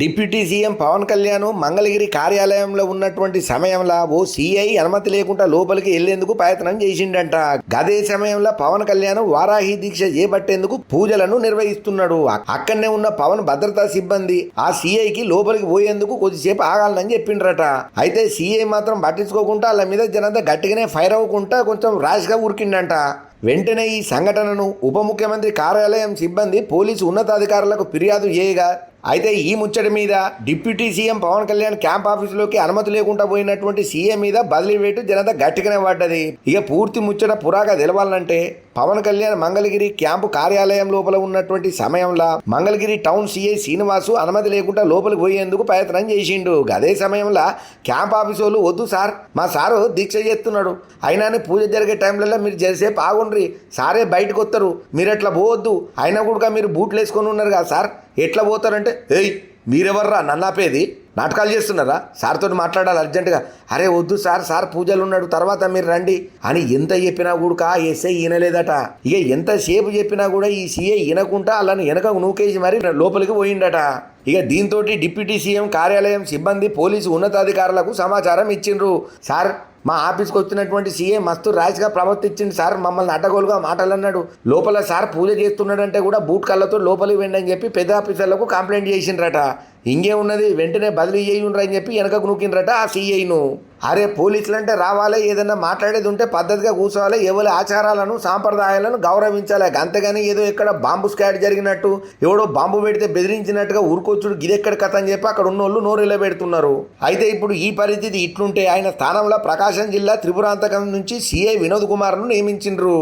Deputy CM Pawan Kalyan Mangalagiri కార్యాలయంలో ఉన్నటువంటి సమయంలో ఓ సీఐ అనుమతి లేకుండా లోపలికి వెళ్ళేందుకు ప్రయత్నం చేసిండంట. గదే సమయంలో పవన్ కళ్యాణ్ వారాహి దీక్ష చేపట్టేందుకు పూజలను నిర్వహిస్తున్నాడు. అక్కడనే ఉన్న పవన్ భద్రతా సిబ్బంది ఆ సీఐకి లోపలికి పోయేందుకు కొద్దిసేపు ఆగాలని చెప్పిండ్రట. అయితే సీఐ మాత్రం పట్టించుకోకుండా వాళ్ళ మీద జనంతా గట్టిగానే ఫైర్ అవ్వకుండా కొంచెం ర్యాష్గా ఉరికిండంట. వెంటనే ఈ సంఘటనను ఉప ముఖ్యమంత్రి కార్యాలయం సిబ్బంది పోలీసు ఉన్నతాధికారులకు ఫిర్యాదు చేయగా అయితే ఈ ముచ్చటి మీద deputy CM Pawan Kalyan camp ఆఫీసులోకి అనుమతి లేకుండా పోయినటువంటి సీఎం మీద బదిలీ వేటు జనత గట్టిగానే పడ్డది. ఇక పూర్తి ముచ్చట పురాగా తెలవాలంటే పవన్ కళ్యాణ్ మంగళగిరి క్యాంపు కార్యాలయం లోపల ఉన్నటువంటి సమయంలో మంగళగిరి టౌన్ సీఐ శ్రీనివాసు అనుమతి లేకుండా లోపలికి పోయేందుకు ప్రయత్నం చేసిండు. అదే సమయంలో క్యాంప్ ఆఫీసులు వాళ్ళు వద్దు సార్ మా సారు దీక్ష చేస్తున్నాడు. అయినా పూజ జరిగే టైంలలో మీరు జరిసేపు ఆగుండ్రి. సారే బయటకు వస్తారు మీరు ఎట్లా పోవద్దు. అయినా కూడా మీరు బూట్లు వేసుకొని ఉన్నారు కదా సార్. ఎట్లా పోతారంటే ఏయ్ మీరెవర్రా? నన్ను ఆపేది నాటకాలు చేస్తున్నారా? సార్తో మాట్లాడాలి అర్జెంటుగా. అరే వద్దు సార్ సార్ పూజలు ఉన్నాడు తర్వాత మీరు రండి. అని ఎంత చెప్పినా కూడా ఎస్ఐ ఈనలేదట. ఇక ఎంతసేపు చెప్పినా కూడా ఈ సీఏ వినకుండా అలాని వెనక నూకేసి మరి లోపలికి పోయిండట. ఇక దీంతో డిప్యూటీ సీఎం కార్యాలయం సిబ్బంది పోలీసు ఉన్నతాధికారులకు సమాచారం ఇచ్చిండ్రు. సార్ మా ఆఫీస్కి వచ్చినటువంటి సీఎం మస్తు ర్యాష్గా ప్రవర్తించింది సార్ మమ్మల్ని అడ్డగోలుగా మాటలు అన్నాడు లోపల సార్ పూజ చేస్తున్నాడంటే కూడా బూట్ కళ్ళతో లోపలికి వెండి అని చెప్పి పెద్ద ఆఫీసర్లకు కంప్లైంట్ చేసిండ్రట. ఇంకే ఉన్నది వెంటనే బదిలీ చేయుండ్రని చెప్పి వెనకకు నూకిండ్రట ఆ సీఐను అరే పోలీసులు అంటే రావాలి ఏదైనా మాట్లాడేది ఉంటే పద్ధతిగా కూర్చోవాలి ఎవరి ఆచారాలను సాంప్రదాయాలను గౌరవించాలి. అంతేగాని ఏదో ఇక్కడ బాంబు స్కాడ్ జరిగినట్టు ఎవడో బాంబు పెడితే బెదిరించినట్టుగా ఊరుకొచ్చుడు. గిదెక్కడ కథ అని చెప్పి అక్కడ ఉన్నోళ్ళు నోరెలా పెడుతున్నారు అయితే ఇప్పుడు ఈ పరిస్థితి ఇట్లుంటే ఆయన స్థానంలో ప్రకాశం జిల్లా త్రిపురాంతకం నుంచి సిఐ వినోద్ కుమార్ను నియమించిండ్రు.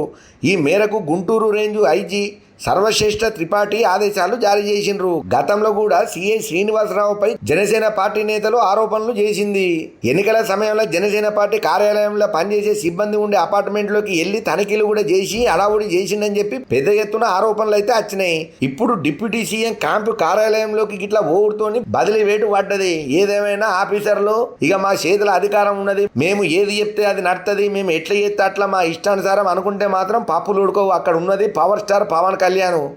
ఈ మేరకు గుంటూరు రేంజ్ ఐజీ సర్వశ్రేష్ఠ త్రిపాఠి ఆదేశాలు జారీ చేసిండ్రు. గతంలో కూడా సిఐ శ్రీనివాసరావుపై జనసేన పార్టీ నేతలు ఆరోపణలు చేసింది. ఎన్నికల సమయంలో జనసేన పార్టీ కార్యాలయంలో పనిచేసే సిబ్బంది ఉండే అపార్ట్మెంట్లోకి వెళ్ళి తనిఖీలు కూడా చేసి అడావుడి చేసిండని చెప్పి పెద్ద ఎత్తున ఆరోపణలు అయితే వచ్చినాయి. ఇప్పుడు డిప్యూటీ సీఎం క్యాంపు కార్యాలయంలోకి గిట్లా ఓడుతోని బదిలీ వేటు పడ్డది. ఏదేమైనా ఆఫీసర్లు ఇక మా చేతుల అధికారం ఉన్నది. మేము ఏది చెప్తే అది నడుతుంది. మేము ఎట్లా చేస్తే అట్లా మా ఇష్టానుసారం అనుకుంటే మాత్రం పాపులు ఉడుకోవు. అక్కడ ఉన్నది పవర్ స్టార్ పవన్ కళ్యాణ్ ચાલ્યાનો